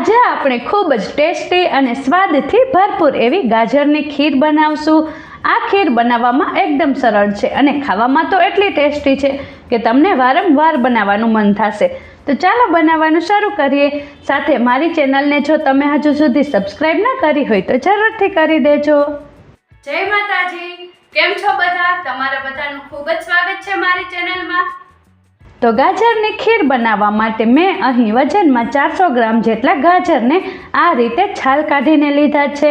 આજે આપણે ખૂબ જ ટેસ્ટી અને સ્વાદથી ભરપૂર એવી ગાજરની ખીર બનાવશું. આ ખીર બનાવવામાં એકદમ સરળ છે અને ખાવામાં તો એટલી ટેસ્ટી છે કે તમને વારંવાર બનાવવાનું મન થશે. તો ચાલો બનાવવાનું શરૂ કરીએ. સાથે મારી ચેનલને જો તમે હજુ સુધી સબસ્ક્રાઈબ ના કરી હોય તો જરૂરથી કરી દેજો. જય માતાજી. કેમ છો બધા? તમારા બધાનું ખૂબ જ સ્વાગત છે મારી ચેનલમાં. તો ગાજરની ખીર બનાવવા માટે મેં અહીં વજનમાં ચારસો ગ્રામ જેટલા ગાજરને આ રીતે છાલ કાઢીને લીધા છે.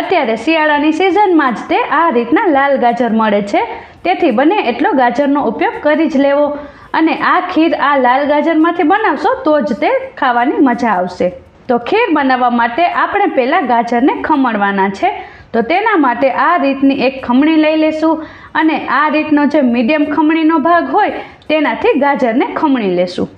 અત્યારે શિયાળાની સિઝનમાં જ તે આ રીતના લાલ ગાજર મળે છે. તેથી બને એટલો ગાજરનો ઉપયોગ કરી જ લેવો. અને આ ખીર આ લાલ ગાજરમાંથી બનાવશો તો જ તે ખાવાની મજા આવશે. તો ખીર બનાવવા માટે આપણે પહેલાં ગાજરને ખમણવાના છે. તો તેના માટે આ રીતની એક ખમણી લઈ લેશું અને આ રીતનો જે મીડિયમ ખમણીનો ભાગ હોય તેનાથી ગાજરને ખમણી લેશું.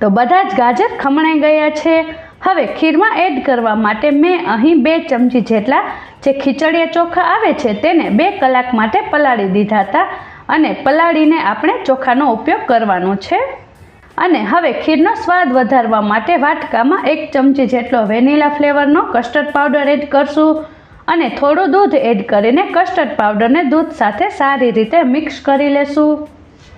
તો બધા જ ગાજર ખમણાઈ ગયા છે. હવે ખીરમાં એડ કરવા માટે મેં અહીં બે ચમચી જેટલા જે ખીચડિયા ચોખા આવે છે તેને બે કલાક માટે પલાળી દીધા હતા અને પલાળીને આપણે ચોખાનો ઉપયોગ કરવાનો છે. અને હવે ખીરનો સ્વાદ વધારવા માટે વાટકામાં એક ચમચી જેટલો વેનીલા ફ્લેવરનો કસ્ટર્ડ પાવડર એડ કરશું અને થોડું દૂધ એડ કરીને કસ્ટર્ડ પાવડરને દૂધ સાથે સારી રીતે મિક્સ કરી લેશું.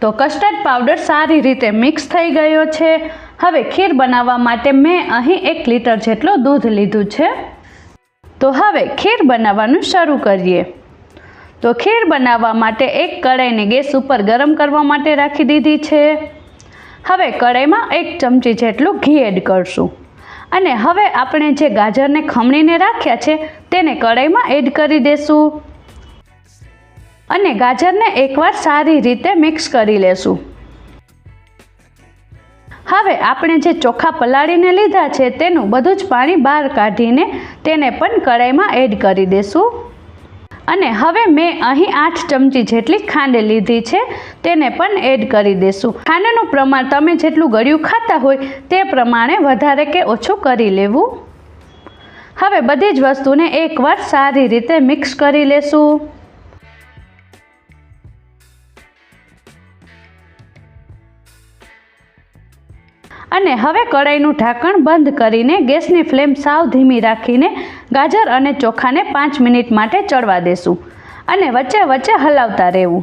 તો કસ્ટર્ડ પાવડર સારી રીતે મિક્સ થઈ ગયો છે. હવે ખીર બનાવવા માટે મેં અહીં એક લીટર જેટલું દૂધ લીધું છે. તો હવે ખીર બનાવવાનું શરૂ કરીએ. તો ખીર બનાવવા માટે એક કડાઈને ગેસ ઉપર ગરમ કરવા માટે રાખી દીધી છે. હવે કઢાઈમાં એક ચમચી જેટલું ઘી એડ કરશું. અને હવે આપણે જે ગાજરને ખમણીને રાખ્યા છે, તેને કઢાઈમાં એડ કરી દેશું. અને ગાજરને એકવાર સારી રીતે મિક્સ કરી લેશું. હવે આપણે જે ચોખા પલાળીને લીધા છે, તેનું બધું જ પાણી બહાર કાઢીને તેને પણ કઢાઈમાં એડ કરી દેશું. અને હવે મેં અહીં આઠ ચમચી જેટલી ખાંડ લીધી છે, તેને પણ એડ કરી દેશું. ખાંડનું પ્રમાણ તમે જેટલું ગળ્યું ખાતા હોય તે પ્રમાણે વધારે કે ઓછું કરી લેવું. હવે બધી જ વસ્તુને એકવાર સારી રીતે મિક્સ કરી લેશું. અને હવે કઢાઈનું ઢાંકણ બંધ કરીને ગેસની ફ્લેમ સાવ ધીમી રાખીને ગાજર અને ચોખાને પાંચ મિનિટ માટે ચડવા દેશું અને વચ્ચે વચ્ચે હલાવતા રહેવું.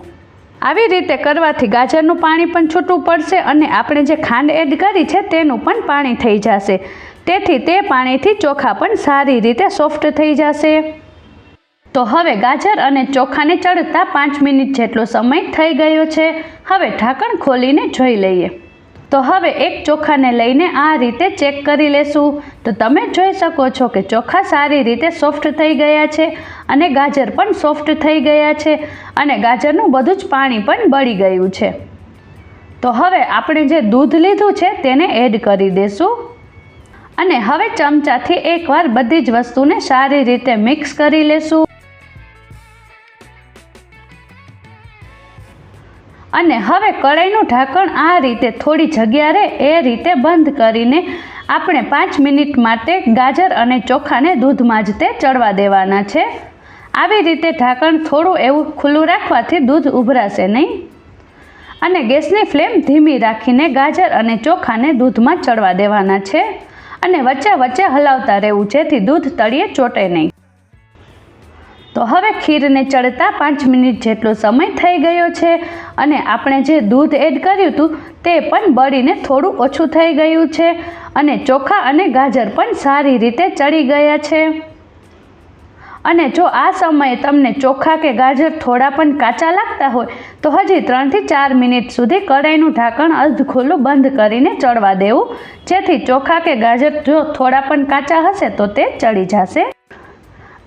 આવી રીતે કરવાથી ગાજરનું પાણી પણ છૂટું પડશે અને આપણે જે ખાંડ એડ કરી છે તેનું પણ પાણી થઈ જશે. તેથી તે પાણીથી ચોખા પણ સારી રીતે સોફ્ટ થઈ જશે. તો હવે ગાજર અને ચોખાને ચડતા પાંચ મિનિટ જેટલો સમય થઈ ગયો છે. હવે ઢાંકણ ખોલીને જોઈ લઈએ. તો હવે એક ચોખાને લઈને આ રીતે ચેક કરી લેશું. તો તમે જોઈ શકો છો કે ચોખા સારી રીતે સોફ્ટ થઈ ગયા છે અને ગાજર પણ સોફ્ટ થઈ ગયા છે અને ગાજરનું બધું જ પાણી પણ બળી ગયું છે. તો હવે આપણે જે દૂધ લીધું છે તેને એડ કરી દેશું. અને હવે ચમચાથી એકવાર બધી જ વસ્તુને સારી રીતે મિક્સ કરી લેશું. અને હવે કડાઈનું ઢાંકણ આ રીતે થોડી જગ્યા રહે એ રીતે બંધ કરીને આપણે પાંચ મિનિટ માટે ગાજર અને ચોખાને દૂધમાં જ તે ચડવા દેવાના છે. આવી રીતે ઢાંકણ થોડું એવું ખુલ્લું રાખવાથી દૂધ ઉભરાશે નહીં. અને ગેસની ફ્લેમ ધીમી રાખીને ગાજર અને ચોખાને દૂધમાં ચડવા દેવાના છે. અને વચ્ચે વચ્ચે હલાવતા રહેવું જેથી દૂધ તળિયે ચોટે નહીં. તો હવે ખીરને ચડતા પાંચ મિનિટ જેટલો સમય થઈ ગયો છે અને આપણે જે દૂધ એડ કર્યું હતું તે પણ બળીને થોડું ઓછું થઈ ગયું છે અને ચોખા અને ગાજર પણ સારી રીતે ચડી ગયા છે. અને જો આ સમયે તમને ચોખા કે ગાજર થોડા પણ કાચા લાગતા હોય, તો હજી ત્રણથી ચાર મિનિટ સુધી કઢાઈનું ઢાંકણ અર્ધ ખુલ્લું બંધ કરીને ચડવા દેવું, જેથી ચોખા કે ગાજર જો થોડા પણ કાચા હશે તો તે ચડી જશે.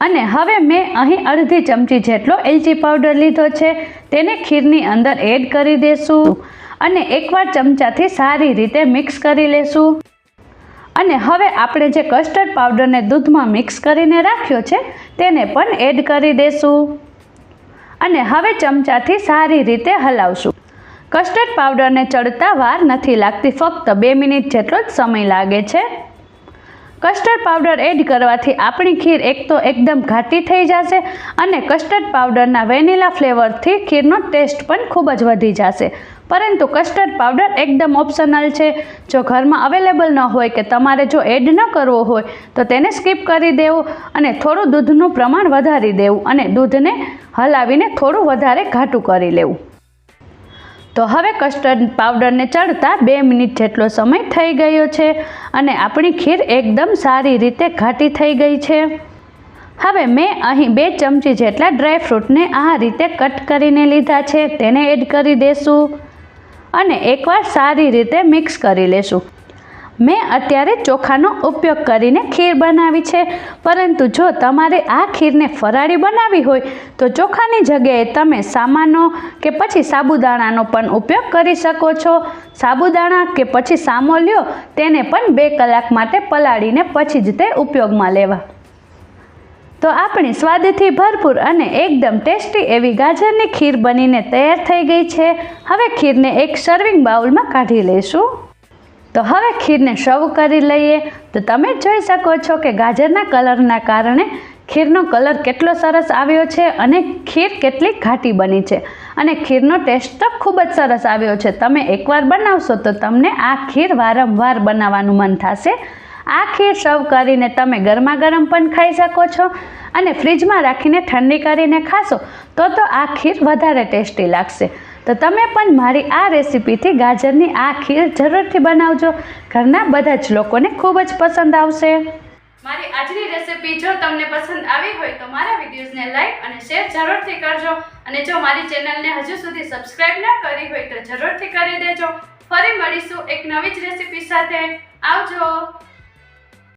અને હવે મેં અહીં અડધી ચમચી જેટલો એલચી પાવડર લીધો છે. તેને ખીરની અંદર એડ કરી દેશું અને એકવાર ચમચાથી સારી રીતે મિક્સ કરી લેશું. અને હવે આપણે જે કસ્ટર્ડ પાવડરને દૂધમાં મિક્સ કરીને રાખ્યો છે, તેને પણ એડ કરી દેશું. અને હવે ચમચાથી સારી રીતે હલાવશું. કસ્ટર્ડ પાવડરને ચડતા વાર નથી લાગતી, ફક્ત બે મિનિટ જેટલો જ સમય લાગે છે. કસ્ટર્ડ પાવડર એડ કરવાથી આપણી ખીર એક તો એકદમ ઘાટી થઈ જશે અને કસ્ટર્ડ પાવડરના વેનીલા ફ્લેવરથી ખીરનો ટેસ્ટ પણ ખૂબ જ વધી જશે. પરંતુ કસ્ટર્ડ પાવડર એકદમ ઓપ્શનલ છે. જો ઘરમાં અવેલેબલ ન હોય કે તમારે જો એડ ન કરવો હોય, તો તેને સ્કીપ કરી દેવું અને થોડું દૂધનું પ્રમાણ વધારી દેવું અને દૂધને હલાવીને થોડું વધારે ઘાટું કરી લેવું. તો હવે કસ્ટર્ડ પાવડરને ચડતા બે મિનિટ જેટલો સમય થઈ ગયો છે અને આપણી ખીર એકદમ સારી રીતે ઘાટી થઈ ગઈ છે. હવે મેં અહીં બે ચમચી જેટલા ડ્રાયફ્રૂટને આ રીતે કટ કરીને લીધા છે. તેને એડ કરી દેશું અને એકવાર સારી રીતે મિક્સ કરી લેશું. મેં અત્યારે ચોખાનો ઉપયોગ કરીને ખીર બનાવી છે. પરંતુ જો તમારે આ ખીરને ફરાળી બનાવવી હોય, તો ચોખાની જગ્યાએ તમે સામાનો કે પછી સાબુદાણાનો પણ ઉપયોગ કરી શકો છો. સાબુદાણા કે પછી સામો લ્યો તેને પણ બે કલાક માટે પલાળીને પછી જ તે ઉપયોગમાં લેવા. તો આપણી સ્વાદથી ભરપૂર અને એકદમ ટેસ્ટી એવી ગાજરની ખીર બનીને તૈયાર થઈ ગઈ છે. હવે ખીરને એક સર્વિંગ બાઉલમાં કાઢી લઈશું. તો હવે ખીરને સર્વ કરી લઈએ. તો તમે જોઈ શકો છો કે ગાજરના કલરના કારણે ખીરનો કલર કેટલો સરસ આવ્યો છે અને ખીર કેટલી ઘાટી બની છે. અને ખીરનો ટેસ્ટ તો ખૂબ જ સરસ આવ્યો છે. તમે એકવાર બનાવશો તો તમને આ ખીર વારંવાર બનાવવાનું મન થશે. આ ખીર સર્વ કરીને તમે ગરમા ગરમ પણ ખાઈ શકો છો અને ફ્રીજમાં રાખીને ઠંડી કરીને ખાશો તો તો આ ખીર વધારે ટેસ્ટી લાગશે. તો તમે પણ મારી આ રેસીપીથી ગાજરની આ ખીર જરૂરથી બનાવજો. ઘરના બધા જ લોકોને ખૂબ જ પસંદ આવશે. મારી આજની રેસીપી જો તમને પસંદ આવી હોય તો મારા વિડીયોઝને લાઇક અને શેર જરૂરથી કરજો. અને જો મારી ચેનલને હજુ સુધી સબસ્ક્રાઇબ ન કરી હોય તો જરૂરથી કરી દેજો. ફરી મળીશું એક નવી જ રેસીપી સાથે. આવજો.